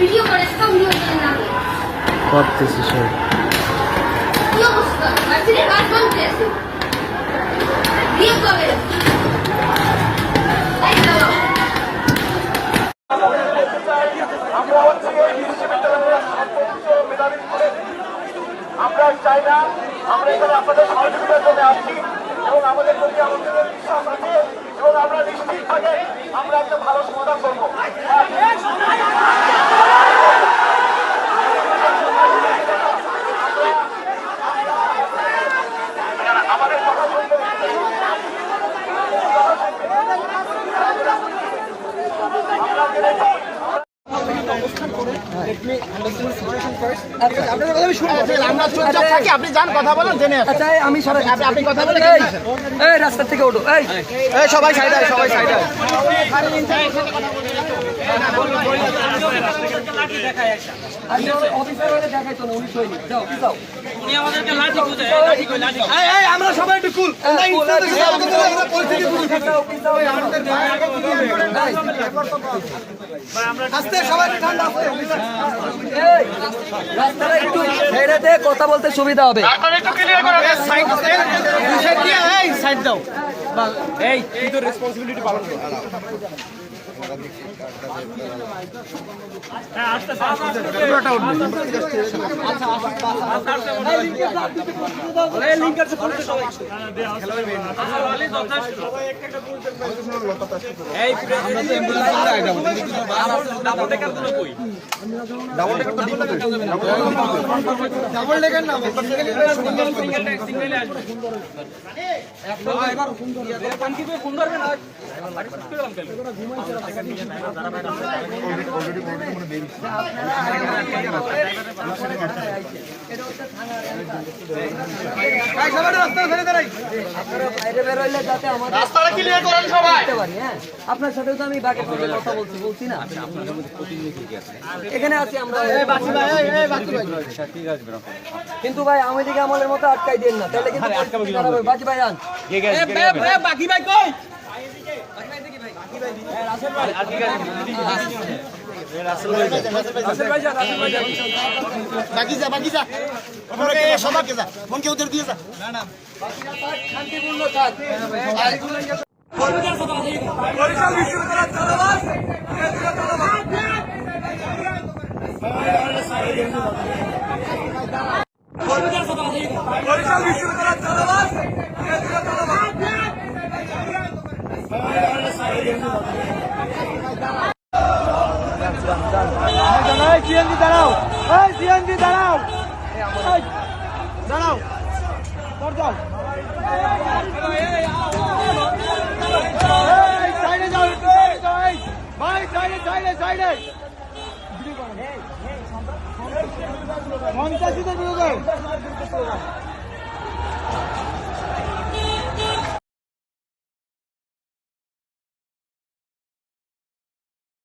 Video করে নিয়ে না। ভাবতেছি সব কি অবস্থা? বাস বলতে আছে বিয়ে স্টুডেন্ট। আমরা চাই না আমরা এখানে আপনাদের সহযোগিতার জন্য আসছি এবং আমাদের প্রতি আমাদের বিশ্বাস আছে এবং আমরা নিশ্চিত থাকে আমরা একটা ভালো সমাধান করব আমাদের কথা শুনতে আমরা জেনেছি আমরা চুপচাপ থাকি আপনি যান কথা বলেন জেনে আসেন। আচ্ছা এই আমি সবাই আপনি- আপনি কথা বলে এই, এই রাস্তা থেকে ওঠো সবাই সাইড সবাই সাইড আমরা সবাই একটু কুল কথা বলতে সুবিধা হবে সাইড এই সাইড দাও ডাবল লেগেন না এই, সবাই রাস্তা ডাবল আপনারা বাইরে বেরোইলে যাতে সিঙ্গেল সিঙ্গেল করেন সবাই করতে পারি হ্যাঁ আপনার সাথেও তো আমি বাকি কথা বলছি বলছি না। এখানে আছি আমরা। ভাই ভাই। কিন্তু ভাই আমি দিকে আমাদের মতো আটকাই দেন না তাহলে কিন্তু। বাকি ভাই আন বাকি ভাই কই? বাকি যা বাকি যা সবাইকে যা ফোন কেউ দিয়ে যা না না শান্তিপূর্ণ থাক সিএনজি দাঁড়াও এই সিএনজি দাঁড়াও এই, দাঁড়াও পর দাঁড়াও। এই, সাইডে দাঁড়াও। একটু সাইডে যাও। ভাই